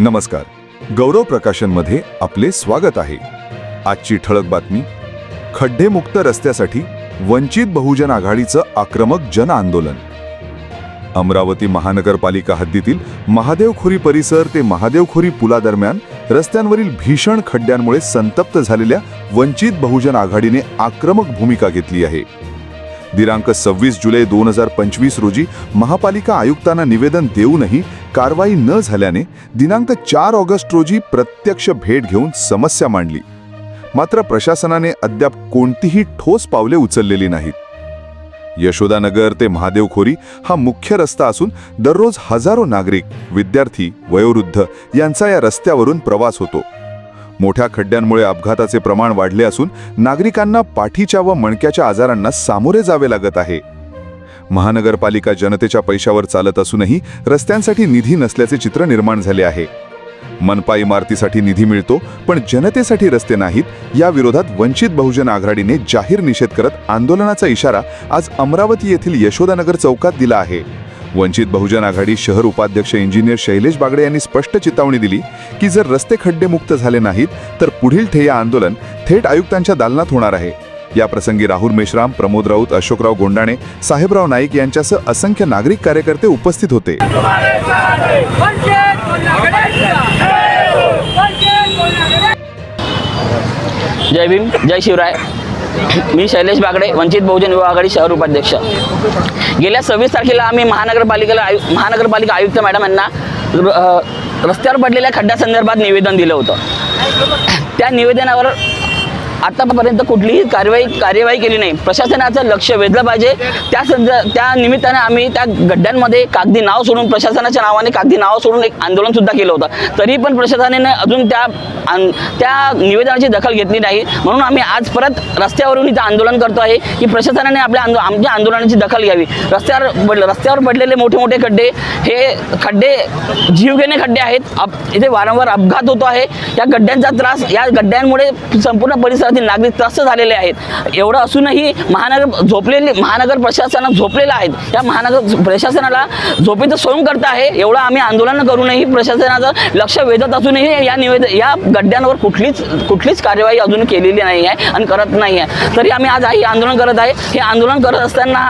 नमस्कार. गौरव प्रकाशनमध्ये आपले स्वागत आहे. आजची ठळक बातमी खड्डेमुक्त रस्त्यासाठी वंचित बहुजन आघाडीचं आक्रमक जन आंदोलन. अमरावती महानगरपालिका हद्दीतील महादेवखोरी परिसर ते महादेवखोरी पुलादरम्यान रस्त्यांवरील भीषण खड्ड्यांमुळे संतप्त झालेल्या वंचित बहुजन आघाडीने आक्रमक भूमिका घेतली आहे. दिनांक सव्वीस जुलै दोन हजार पंचवीस रोजी महापालिका आयुक्तांना निवेदन देऊनही कारवाई न झाल्याने दिनांक चार ऑगस्ट रोजी प्रत्यक्ष भेट घेऊन समस्या मांडली. मात्र प्रशासनाने अद्याप कोणतीही ठोस पावले उचललेली नाहीत. यशोदानगर ते महादेवखोरी हा मुख्य रस्ता असून दररोज हजारो नागरिक विद्यार्थी वयोवृद्ध यांचा या रस्त्यावरून प्रवास होतो. मोठ्या खड्ड्यांमुळे अपघाताचे प्रमाण वाढले असून नागरिकांना पाठीच्या व मणक्याच्या आजारांना सामोरे जावे लागत आहे. महानगरपालिका जनतेच्या पैशावर चालत असूनही रस्त्यांसाठी निधी नसल्याचे चित्र निर्माण झाले आहे. मनपा इमारतीसाठी निधी मिळतो पण जनतेसाठी रस्ते नाहीत या विरोधात वंचित बहुजन आघाडीने जाहीर निषेध करत आंदोलनाचा इशारा आज अमरावती येथील यशोदानगर चौकात दिला आहे. वंचित बहुजन आघाडी शहर उपाध्यक्ष इंजिनियर शैलेश बागडे यांनी स्पष्ट चितावणी दिली की जर रस्ते खड्डेमुक्त झाले नाहीत तर पुढील ठेया आंदोलन थेट आयुक्तांच्या दालनात होणार आहे. या प्रसंगी राहुल मेश्राम प्रमोद राऊत अशोकराव गोंडाणे साहेबराव नाईक यांच्यासह असंख्य नागरिक कार्यकर्ते उपस्थित होते. जय भीम जय शिवराय. मी शैलेश बागडे वंचित बहुजन युवा आघाडी शहर उपाध्यक्ष. गेल्या सव्वीस तारखेला आम्ही महानगरपालिकेला आयु महानगरपालिका आयुक्त मॅडम यांना रस्त्यावर पडलेल्या खड्ड्यासंदर्भात निवेदन दिलं होतं. त्या निवेदनावर आतापर्यंत कुठलीही कारवाई कार्यवाही केली नाही. प्रशासनाचं लक्ष वेधलं पाहिजे. त्या त्या निमित्ताने आम्ही त्या गड्ड्यांमध्ये कागदी नाव सोडून प्रशासनाच्या नावाने कागदी नाव सोडून एक आंदोलन सुद्धा केलं होतं. तरी पण प्रशासनाने अजून त्या त्या निवेदनाची दखल घेतली नाही. म्हणून आम्ही आज परत रस्त्यावरून इथं आंदोलन करतो आहे की प्रशासनाने आपल्या आंदो आमच्या आंदोलनाची दखल घ्यावी. रस्त्यावर पड रस्त्यावर पडलेले मोठे मोठे खड्डे हे खड्डे जीवघेणे खड्डे आहेत. अप इथे वारंवार अपघात होतो आहे. या खड्ड्यांचा त्रास या खड्ड्यांमुळे संपूर्ण परिसरातील नागरिक त्रस्त झालेले आहेत. एवढं असूनही महानगर झोपलेले महानगर प्रशासन झोपलेलं आहेत. या महानगर प्रशासनाला झोपेचं सोंग करता आहे. एवढं आम्ही आंदोलन करूनही प्रशासनाचं लक्ष वेधत असूनही या निवेद या गड्ड्यांवर कुठलीच कुठलीच कार्यवाही अजून केलेली नाही आहे आणि करत नाही आहे. तरी आम्ही आज हे आंदोलन करत आहे. हे आंदोलन करत असताना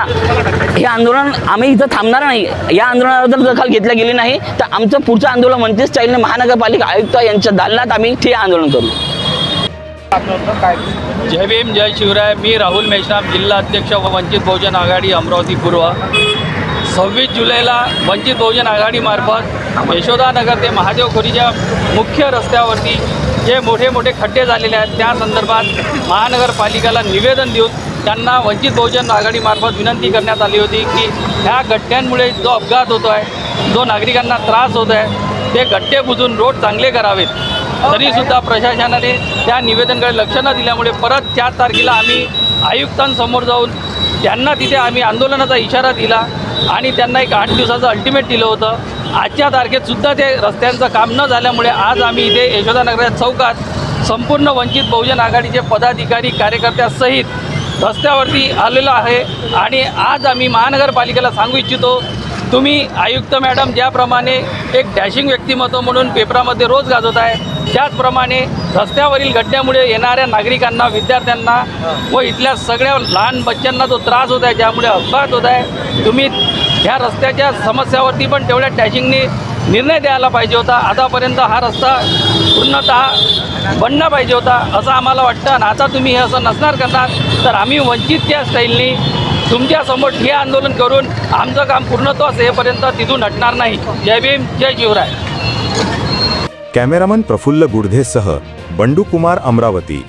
हे आंदोलन आम्ही इथं थांबणार नाही. या आंदोलनावर जर दखल घेतली गेली नाही तर आमचं पुढचं आंदोलन म्हणजेच स्टाईलने महानगरपालिका आयुक्त यांच्या दालनात आम्ही ते आंदोलन करू. जय भीम जय शिवराय. मी राहुल मेश्राम जिल्हा अध्यक्ष व वंचित बहुजन आघाडी अमरावती पूर्व. सव्वीस जुलैला वंचित बहुजन आघाडीमार्फत यशोदानगर ते महादेवखोरीच्या मुख्य रस्त्यावरती जे मोठे मोठे खड्डे झालेले आहेत त्या संदर्भात महानगरपालिकेला निवेदन देऊन त्यांना वंचित बहुजन आघाडीमार्फत विनंती करण्यात आली होती की ह्या गड्ड्यांमुळे जो अपघात होतो आहे जो नागरिकांना त्रास होत आहे ते गड्डे बुजून रोड चांगले करावेत. तरीसुद्धा प्रशासनाने त्या निवेदनकडे लक्ष न दिल्यामुळे परत चार तारखेला आम्ही आयुक्तांसमोर जाऊन त्यांना तिथे आम्ही आंदोलनाचा इशारा दिला आणि त्यांना एक आठ दिवसाचं अल्टिमेट दिलं होतं. आजच्या तारखेत सुद्धा ते रस्त्यांचं काम न झाल्यामुळे आज आम्ही इथे यशोदानगर चौकात संपूर्ण वंचित बहुजन आघाडीचे पदाधिकारी कार्यकर्त्यासहित रस्त्यावरती आलेलो आहे. आणि आज आम्ही महानगरपालिकेला सांगू इच्छितो तुम्ही आयुक्त मॅडम ज्याप्रमाणे एक डॅशिंग व्यक्तिमत्व म्हणून पेपरामध्ये रोज गाजवत आहे त्याचप्रमाणे रस्त्यावरील घटनेमुळे येणाऱ्या नागरिकांना विद्यार्थ्यांना व इथल्या सगळ्या लहान बच्चांना जो त्रास होत आहे ज्यामुळे अपघात होत आहे. तुम्ही ह्या रस्त्याच्या समस्यावरती पण तेवढ्या डॅशिंगने निर्णय द्यायला पाहिजे होता. आतापर्यंत हा रस्ता पूर्णतः बनला पाहिजे होता असं आम्हाला वाटतं. आणि आता तुम्ही हे असं नसणार करणार तर आम्ही वंचितच्या स्टाईलनी तुमच्यासमोर हे आंदोलन करून आमचं काम पूर्णत्वास हेपर्यंत तिथून हटणार नाही. जय भीम जय शिवराय. कॅमेरामन प्रफुल्ल गुडधेसह बंडू कुमार अमरावती.